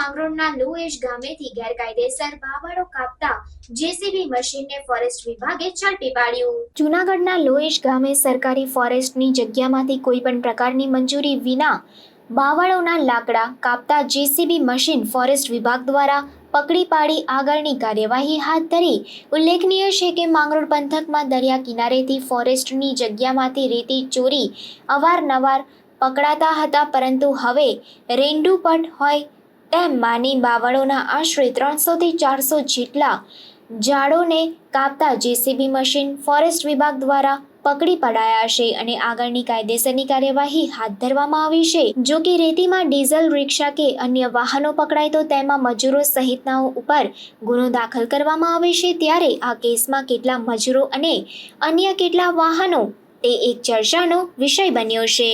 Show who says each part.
Speaker 1: માંગરોળના લુએશ ગામેથી ગેરકાયદેસર બાવળો કાપતા જેસીબી મશીનને ફોરેસ્ટ વિભાગે ઝડપી પાડ્યું. જૂનાગઢના લોએશ ગામે સરકારી ફોરેસ્ટની જગ્યામાંથી કોઈ પણ પ્રકારની મંજૂરી વિના બાવળોના લાકડા કાપતા જેસીબી મશીન ફોરેસ્ટ વિભાગ દ્વારા પકડી પાડી આગળની કાર્યવાહી હાથ ધરી. ઉલ્લેખનીય છે કે માંગરોળ પંથકમાં દરિયા કિનારેથી ફોરેસ્ટની જગ્યામાંથી રેતી ચોરી અવારનવાર પકડાતા હતા, પરંતુ હવે રેંડુપટ હોય તેમ માની બાવળોના આશરે ત્રણસોથી ચારસો જેટલા ઝાડોને કાપતા જેસીબી મશીન ફોરેસ્ટ વિભાગ દ્વારા પકડી પડાયા છે અને આગળની કાયદેસરની કાર્યવાહી હાથ ધરવામાં આવી છે. જો કે રેતીમાં ડીઝલ, રિક્ષા કે અન્ય વાહનો પકડાય તો તેમાં મજૂરો સહિતનાઓ ઉપર ગુનો દાખલ કરવામાં આવે છે. ત્યારે આ કેસમાં કેટલા મજૂરો અને અન્ય કેટલા વાહનો તે એક ચર્ચાનો વિષય બન્યો છે.